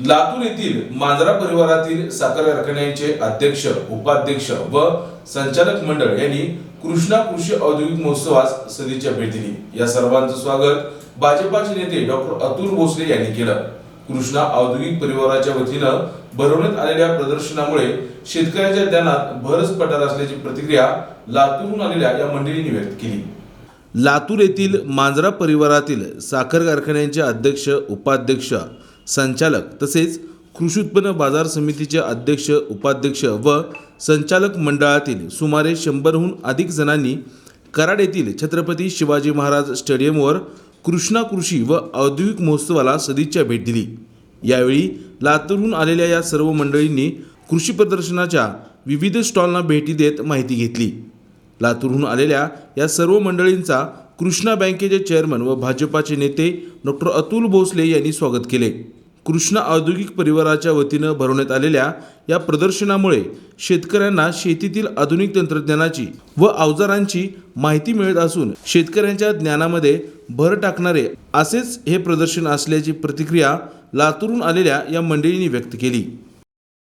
लातूर येथील मांजरा परिवारातील साखर कारखान्याचे अध्यक्ष उपाध्यक्ष व संचालक मंडळ यांनी कृष्णा कृषी औद्योगिक महोत्सवास सदिच्छा भेट दिली. या सर्वांचं स्वागत भाजपाचे नेते डॉक्टर अतुल भोसले यांनी केलं. कृष्णा औद्योगिक परिवाराच्या वतीनं भरवण्यात आलेल्या प्रदर्शनामुळे शेतकऱ्यांच्या ज्ञानात भरच पडणार असल्याची प्रतिक्रिया लातूरहून आलेल्या या मंडळींनी व्यक्त केली. लातूर येथील मांजरा परिवारातील साखर कारखान्यांचे अध्यक्ष उपाध्यक्ष संचालक तसेच कृषी उत्पन्न बाजार समितीचे अध्यक्ष उपाध्यक्ष व संचालक मंडळातील सुमारे शंभरहून अधिक जणांनी कराड येथील छत्रपती शिवाजी महाराज स्टेडियमवर कृष्णा कृषी व औद्योगिक महोत्सवाला सदिच्छा भेट दिली. यावेळी लातूरहून आलेल्या या सर्व मंडळींनी कृषी प्रदर्शनाच्या विविध स्टॉलना भेटी देत माहिती घेतली. लातूरहून आलेल्या या सर्व मंडळींचा कृष्णा बँकेचे चेअरमन व भाजपाचे नेते डॉक्टर अतुल भोसले यांनी स्वागत केले. कृष्णा औद्योगिक परिवाराच्या वतीनं भरवण्यात आलेल्या या प्रदर्शनामुळे शेतकऱ्यांना शेतीतील आधुनिक तंत्रज्ञानाची व अवजारांची माहिती मिळत असून शेतकऱ्यांच्या ज्ञानामध्ये भर टाकणारे असेच हे प्रदर्शन असल्याची प्रतिक्रिया लातूरून आलेल्या या मंडळींनी व्यक्त केली.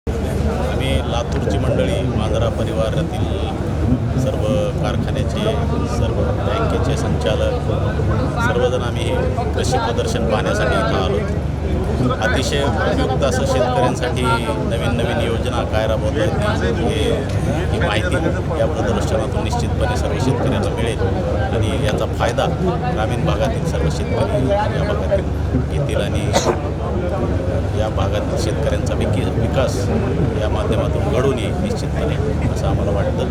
आम्ही लातूरची मंडळी मांजरा परिवारातील सर्व कारखान्याचे सर्व बँकेचे संचालक सर्वजण आम्ही कृषी प्रदर्शन पाहण्यासाठी इथं आलो. अतिशय उपयुक्त असं शेतकऱ्यांसाठी नवीन नवीन योजना काय राबवता येतील हे ही माहिती या प्रदर्शनातून निश्चितपणे सर्व शेतकऱ्यांना मिळेल. आणि याचा फायदा ग्रामीण भागातील सर्व शेतकरी या भागातील घेतील आणि या भागातील शेतकऱ्यांचा विकी विकास या माध्यमातून घडून येईल निश्चितपणे असं आम्हाला वाटतं.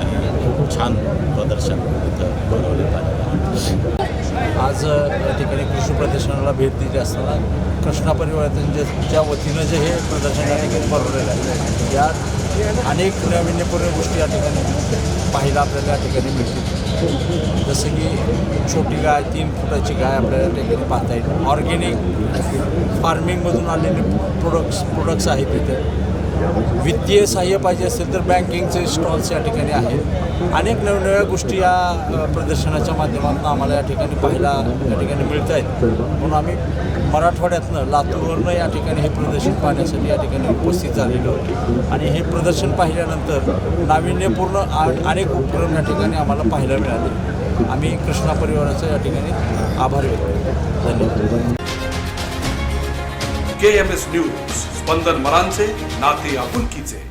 आणि खूप छान प्रदर्शन इथं बनवण्यात आहे. आज या ठिकाणी कृषी प्रदर्शनाला भेट दिली असताना कृष्णा परिवर्तनच्या वतीनं जे हे प्रदर्शन या ठिकाणी भरवलेलं आहे. यात अनेक नाविन्यपूर्ण गोष्टी या ठिकाणी पाहायला आपल्याला या ठिकाणी मिळतील. जसं की छोटी गाय तीन फुटाची गाय आपल्याला या ठिकाणी पाहता येईल. ऑर्गेनिक फार्मिंगमधून आलेले प्रोडक्ट्स प्रोडक्ट्स आहेत तिथे वित्तीय सहाय्य पाहिजे असेल तर बँकिंगचे स्टॉल्स या ठिकाणी आहेत. अनेक नवनव्या गोष्टी या प्रदर्शनाच्या माध्यमातून आम्हाला या ठिकाणी पाहायला या ठिकाणी मिळत आहेत. म्हणून आम्ही मराठवाड्यातनं लातूरवरनं या ठिकाणी हे प्रदर्शन पाहण्यासाठी या ठिकाणी उपस्थित झालेलो आणि हे प्रदर्शन पाहिल्यानंतर नाविन्यपूर्ण आ- अनेक उपक्रम या ठिकाणी आम्हाला पाहायला मिळाले. आम्ही कृष्णा परिवाराचा या ठिकाणी आभार व्यक्त धन्यवाद. K M S news. स्पंदन मरांचे नाते आपुलकीचे